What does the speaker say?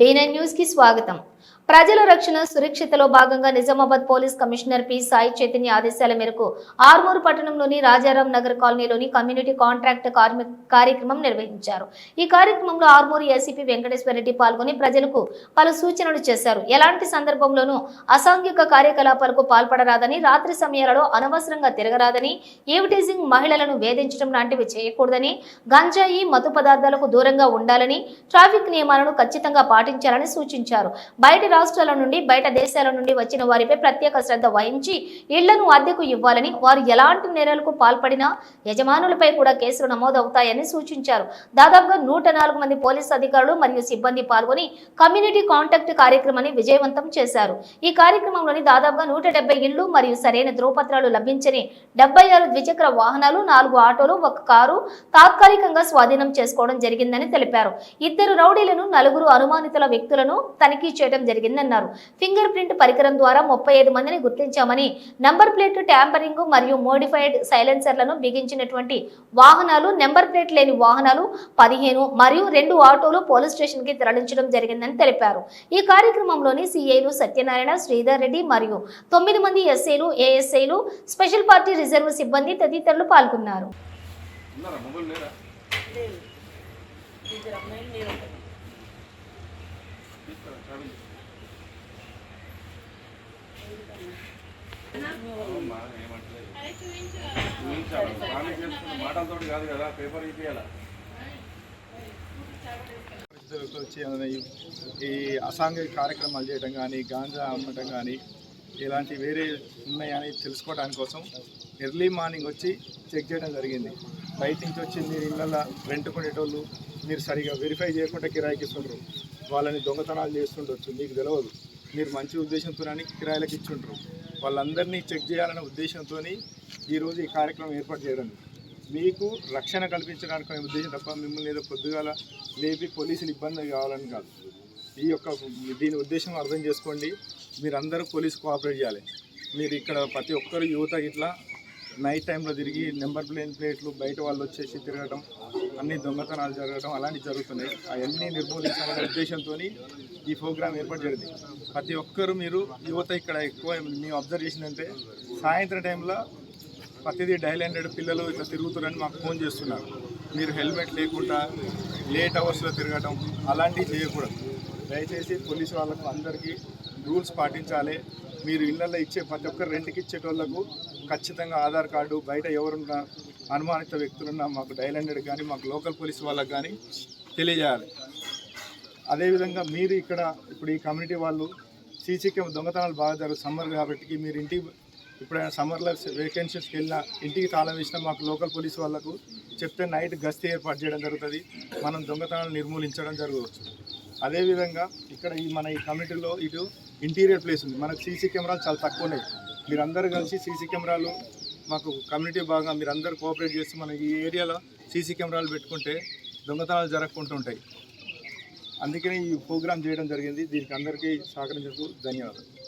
Day న్యూస్కి న్యూస్కి స్వాగతం. ప్రజల రక్షణ సురక్షితలో భాగంగా Nizamabad police commissioner P. Sai Chaitanya ఆదేశాల మేరకు ఆర్మూరు పట్టణంలోని రాజారాం నగర్ కాలనీలోని కమ్యూనిటీ కాంట్రాక్ట్ కార్యక్రమం నిర్వహించారు. ఈ కార్యక్రమంలో ఆర్మూరు ఏసీపీ వెంకటేశ్వర రెడ్డి పాల్గొని ప్రజలకు పలు సూచనలు చేశారు. ఎలాంటి సందర్భంలోనూ అసాంఘిక కార్యకలాపాలకు పాల్పడరాదని రాత్రి సమయాలలో అనవసరంగా తిరగరాదని ఈవిటీజింగ్ మహిళలను వేధించడం లాంటివి చేయకూడదని గంజాయి మత్తు పదార్థాలకు దూరంగా ఉండాలని ట్రాఫిక్ నియమాలను ఖచ్చితంగా పాటించాలని సూచించారు. బయట రాష్ట్రాల నుండి బయట దేశాల నుండి వచ్చిన వారిపై ప్రత్యేక శ్రద్ధ వహించి ఇళ్ళను అద్దెకు ఇవ్వాలని వారు ఎలాంటి నేరాలకు పాల్పడినా యజమానులపై కూడా కేసులు నమోదవుతాయని సూచించారు. దాదాపుగా నూట నాలుగు మంది పోలీసు అధికారులు మరియు సిబ్బంది పాల్గొని కమ్యూనిటీ కాంటాక్ట్ కార్యక్రమాన్ని విజయవంతం చేశారు. ఈ కార్యక్రమంలోని దాదాపుగా నూట ఇళ్ళు మరియు సరైన ధ్రువపత్రాలు లభించని డెబ్బై ఆరు ద్విచక్ర వాహనాలు నాలుగు ఆటోలు ఒక కారు తాత్కాలికంగా స్వాధీనం చేసుకోవడం జరిగిందని తెలిపారు. ఇద్దరు రౌడీలను నలుగురు అనుమానితుల వ్యక్తులను తనిఖీ చేయడం జరిగిందన్నారు. ఫింగర్ ప్రింట్ పరికరం ద్వారా ముప్పై ఐదు మందిని గుర్తించామని నంబర్ ప్లేట్ ట్యాంపరింగ్ మరియు మోడిఫైడ్ సైలెన్సర్లను బిగించినటువంటి వాహనాలు నెంబర్ ప్లేట్ లేని వాహనాలు పదిహేను మరియు రెండు ఆటోలు పోలీస్ స్టేషన్కి తరలించడం జరిగిందని తెలిపారు. ఈ కార్యక్రమంలోని సిఐలు సత్యనారాయణ శ్రీధర్ రెడ్డి మరియు తొమ్మిది మంది ఎస్ఐలు ఏఎస్ఐలు స్పెషల్ పార్టీ రిజర్వ్ సిబ్బంది తదితరులు పాల్గొన్నారు. తీసుకురా? మాటలతోటి కాదు కదా పేపర్ ఇప్పియాలా ఈ- అసాంఘిక కార్యక్రమాలు చేయడం కానీ గాంజా అమ్మటం కానీ ఇలాంటి వేరే ఉన్నాయని తెలుసుకోవడానికి కోసం ఎర్లీ మార్నింగ్ వచ్చి చెక్ చేయడం జరిగింది. బయట నుంచి వచ్చి మీరు ఇళ్ళల్లో రెంట్ కొనేటోళ్ళు మీరు సరిగా వెరిఫై చేయకుండా కిరాయికి వాళ్ళని దొంగతనాలు చేస్తుండొచ్చు మీకు తెలియదు మీరు మంచి ఉద్దేశంతో కిరాయిలకు ఇచ్చుంటారు వాళ్ళందరినీ చెక్ చేయాలనే ఉద్దేశంతో ఈరోజు ఈ కార్యక్రమం ఏర్పాటు చేయడం. మీకు రక్షణ కల్పించడానికి అనే ఉద్దేశం తప్ప మిమ్మల్ని ఏదో పొద్దుగాల లేపి పోలీసులు ఇబ్బంది కావాలని కాదు. ఈ యొక్క దీని ఉద్దేశం అర్థం చేసుకోండి. మీరందరూ పోలీసు కోఆపరేట్ చేయాలి. మీరు ఇక్కడ ప్రతి ఒక్కరు యువత ఇట్లా నైట్ టైంలో తిరిగి నెంబర్ ప్లేన్ ప్లేట్లు బయట వాళ్ళు వచ్చేసి తిరగడం అన్ని దొంగతనాలు జరగడం అలాంటివి జరుగుతున్నాయి. అవన్నీ నిర్మూలించాలనే ఉద్దేశంతో ఈ ప్రోగ్రామ్ ఏర్పాటు జరిగింది. ప్రతి ఒక్కరు మీరు యువత ఇక్కడ ఎక్కువ మేము అబ్జర్వ్ చేసిందంటే సాయంత్రం టైంలో ప్రతిదీ డైల్ హండ్రెడ్ పిల్లలు ఇట్లా తిరుగుతున్నారని మాకు ఫోన్ చేస్తున్నారు. మీరు హెల్మెట్ లేకుండా లేట్ అవర్స్లో తిరగడం అలాంటివి చేయకూడదు. దయచేసి పోలీసు వాళ్ళకు అందరికీ రూల్స్ పాటించాలి. మీరు ఇళ్ళల్లో ఇచ్చే ప్రతి ఒక్కరు రెంట్కి ఇచ్చేటోళ్ళకు ఖచ్చితంగా ఆధార్ కార్డు బయట ఎవరున్నా అనుమానిత వ్యక్తులున్నా మాకు డైల్ హండ్రెడ్ కానీ మాకు లోకల్ పోలీస్ వాళ్ళకి కానీ తెలియజేయాలి. అదేవిధంగా మీరు ఇక్కడ ఇప్పుడు ఈ కమ్యూనిటీ వాళ్ళు సీసీ కెమెరా దొంగతనాలు బాగా జరుగుతుంది సమ్మర్ కాబట్టి మీరు ఇంటికి ఇప్పుడైనా సమ్మర్లో వేకెన్సీస్కి వెళ్ళినా ఇంటికి తాళం వేసినా మాకు లోకల్ పోలీస్ వాళ్ళకు చెప్తే నైట్ గస్తీ ఏర్పాటు చేయడం జరుగుతుంది. మనం దొంగతనాలు నిర్మూలించడం జరగవచ్చు. అదేవిధంగా ఇక్కడ ఈ మన ఈ కమ్యూనిటీలో ఇటు ఇంటీరియర్ ప్లేస్ ఉంది. మనకు సీసీ కెమెరాలు చాలా తక్కువ ఉన్నాయి మీరందరూ కలిసి సీసీ కెమెరాలు మాకు కమ్యూనిటీ బాగా మీరందరూ కోఆపరేట్ చేసి మన ఈ ఏరియాలో సీసీ కెమెరాలు పెట్టుకుంటే దొంగతనాలు జరగకుండా ఉంటాయి. అందుకనే ఈ ప్రోగ్రామ్ చేయడం జరిగింది. దీనికి అందరికీ సహకరించకు ధన్యవాదాలు.